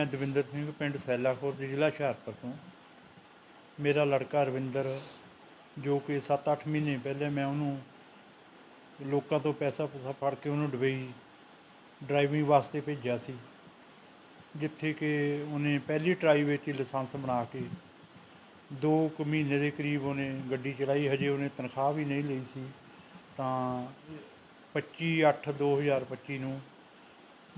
ਮੈਂ ਦਵਿੰਦਰ ਸਿੰਘ ਪਿੰਡ ਸੈਲਾ ਦੇ ਜ਼ਿਲ੍ਹਾ ਹੁਸ਼ਿਆਰਪੁਰ ਤੋਂ। ਮੇਰਾ ਲੜਕਾ ਰਵਿੰਦਰ, ਜੋ ਕਿ 7-8 ਮਹੀਨੇ ਪਹਿਲੇ ਮੈਂ ਉਹਨੂੰ ਲੋਕਾਂ ਤੋਂ ਪੈਸਾ ਪੂਸਾ ਫੜ ਕੇ ਉਹਨੂੰ ਡੁਬਈ ਡਰਾਈਵਿੰਗ ਵਾਸਤੇ ਭੇਜਿਆ ਸੀ, ਜਿੱਥੇ ਕਿ ਉਹਨੇ ਪਹਿਲੀ ਟਰਾਈ ਵਿੱਚ ਹੀ ਲਾਇਸੈਂਸ ਬਣਾ ਕੇ ਦੋ ਕੁ ਮਹੀਨੇ ਦੇ ਕਰੀਬ ਉਹਨੇ ਗੱਡੀ ਚਲਾਈ, ਹਜੇ ਉਹਨੇ ਤਨਖਾਹ ਵੀ ਨਹੀਂ ਲਈ ਸੀ, ਤਾਂ 25/8/2025 ਨੂੰ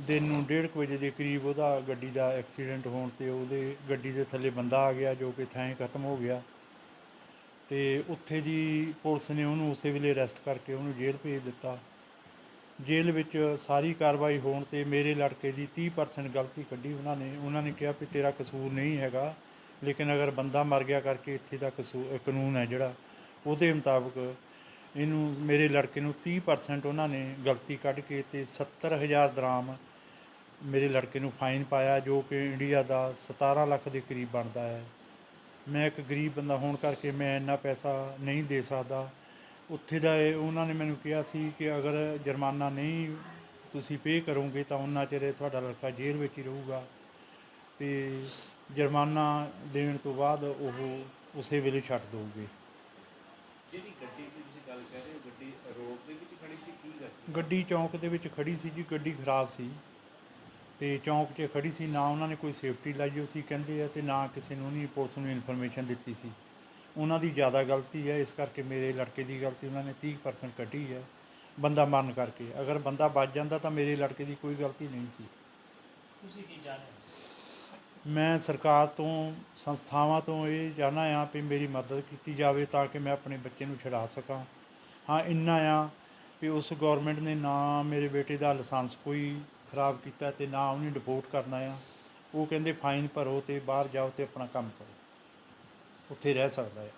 ਦਿਨ ਨੂੰ 1:30 ਵਜੇ ਦੇ ਕਰੀਬ ਉਹਦਾ ਗੱਡੀ ਦਾ ਐਕਸੀਡੈਂਟ ਹੋਣ ਤੇ ਉਹਦੇ ਗੱਡੀ ਦੇ ਥੱਲੇ ਬੰਦਾ ਆ ਗਿਆ ਜੋ ਕਿ ਥਾਂ ਖਤਮ ਹੋ ਗਿਆ। ਤੇ ਉੱਥੇ ਦੀ ਪੁਲਿਸ ਨੇ ਉਹਨੂੰ ਉਸੇ ਵੇਲੇ ਅਰੈਸਟ ਕਰਕੇ ਉਹਨੂੰ ਜੇਲ੍ਹ ਭੇਜ ਦਿੱਤਾ। ਜੇਲ੍ਹ ਵਿੱਚ ਸਾਰੀ ਕਾਰਵਾਈ ਹੋਣ ਤੇ ਮੇਰੇ ਲੜਕੇ ਦੀ 30% ਗਲਤੀ ਕੱਢੀ ਉਹਨਾਂ ਨੇ। ਉਹਨਾਂ ਨੇ ਕਿਹਾ ਵੀ ਤੇਰਾ ਕਸੂਰ ਨਹੀਂ ਹੈਗਾ, ਲੇਕਿਨ ਅਗਰ ਬੰਦਾ ਮਰ ਗਿਆ ਕਰਕੇ ਇੱਥੇ ਦਾ ਕਸੂਰ ਕਾਨੂੰਨ ਹੈ ਜਿਹੜਾ, ਉਹਦੇ ਮੁਤਾਬਕ ਇਹਨੂੰ ਮੇਰੇ ਲੜਕੇ ਨੂੰ 30% ਉਹਨਾਂ ਨੇ ਗਲਤੀ ਕੱਢ ਕੇ ਤੇ 70000 ਦਰਾਮ ਮੇਰੇ ਲੜਕੇ ਨੂੰ ਫਾਈਨ ਪਾਇਆ, ਜੋ ਕਿ ਇੰਡੀਆ ਦਾ 17 ਲੱਖ ਦੇ ਕਰੀਬ ਬਣਦਾ ਹੈ। ਮੈਂ ਇੱਕ ਗਰੀਬ ਬੰਦਾ ਹੋਣ ਕਰਕੇ ਮੈਂ ਇੰਨਾ ਪੈਸਾ ਨਹੀਂ ਦੇ ਸਕਦਾ। ਉੱਥੇ ਦਾ ਉਹਨਾਂ ਨੇ ਮੈਨੂੰ ਕਿਹਾ ਸੀ ਕਿ ਅਗਰ ਜੁਰਮਾਨਾ ਨਹੀਂ ਤੁਸੀਂ ਪੇ ਕਰੋਗੇ ਤਾਂ ਉਹਨਾਂ ਚਿਰ ਤੁਹਾਡਾ ਲੜਕਾ ਜੇਲ੍ਹ ਵਿੱਚ ਹੀ ਰਹੂਗਾ। ਤੇ ਜੁਰਮਾਨਾ ਦੇਣ ਤੋਂ ਬਾਅਦ ਉਹ ਉਸੇ ਵੇਲੇ ਛੱਡ ਦਊਗੇ ਜਿਹੜੀ ਗੱਡੀ ਦੀ ਤੁਸੀਂ ਗੱਲ ਕਰ ਰਹੇ ਹੋ ਗੱਡੀ ਰੋਡ ਦੇ ਵਿੱਚ ਖੜੀ ਸੀ ਕੀ ਗੱਲ ਸੀ ਗੱਡੀ ਚੌਂਕ ਦੇ ਵਿੱਚ ਖੜੀ ਸੀ ਜੀ ਗੱਡੀ ਖਰਾਬ ਸੀ। ਤੇ ਚੌਂਕ 'ਚ ਖੜੀ ਸੀ ਨਾ ਉਹਨਾਂ ਨੇ ਕੋਈ ਸੇਫਟੀ ਲਾਈ ਹੋਈ ਸੀ ਕਹਿੰਦੇ ਆ ਤੇ ਨਾ ਕਿਸੇ ਨੂੰ ਨਹੀਂ ਪੁਲਿਸ ਨੂੰ ਇਨਫੋਰਮੇਸ਼ਨ ਦਿੱਤੀ ਸੀ। ਉਹਨਾਂ ਦੀ ਜ਼ਿਆਦਾ ਗਲਤੀ ਹੈ ਇਸ ਕਰਕੇ ਮੇਰੇ ਲੜਕੇ ਦੀ ਗਲਤੀ ਉਹਨਾਂ ਨੇ 30% ਕੱਢੀ ਹੈ ਬੰਦਾ ਮਰਨ ਕਰਕੇ। ਅਗਰ ਬੰਦਾ ਬਚ ਜਾਂਦਾ ਤਾਂ ਮੇਰੇ ਲੜਕੇ ਦੀ ਕੋਈ ਗਲਤੀ ਨਹੀਂ ਸੀ। ਤੁਸੀਂ ਕੀ ਚਾਹੁੰਦੇ ਮੈਂ ਸਰਕਾਰ ਤੋਂ ਸੰਸਥਾਵਾਂ ਤੋਂ ਇਹ ਚਾਹੁੰਦਾ ਆ ਵੀ ਮੇਰੀ ਮਦਦ ਕੀਤੀ ਜਾਵੇ ਤਾਂ ਕਿ ਮੈਂ ਆਪਣੇ ਬੱਚੇ ਨੂੰ ਛੁਡਾ ਸਕਾਂ। ਹਾਂ ਇੰਨਾ ਆ ਵੀ ਉਸ ਗੌਰਮੈਂਟ ਨੇ ਨਾ ਮੇਰੇ ਬੇਟੇ ਦਾ ਲਾਇਸੈਂਸ ਕੋਈ ਖਰਾਬ ਕੀਤਾ ਅਤੇ ਨਾ ਉਹਨੇ ਡਿਪੋਰਟ ਕਰਨਾ ਆ। ਉਹ ਕਹਿੰਦੇ ਫਾਈਨ ਭਰੋ ਅਤੇ ਬਾਹਰ ਜਾਓ ਅਤੇ ਆਪਣਾ ਕੰਮ ਕਰੋ। ਉੱਥੇ ਰਹਿ ਸਕਦਾ ਆ।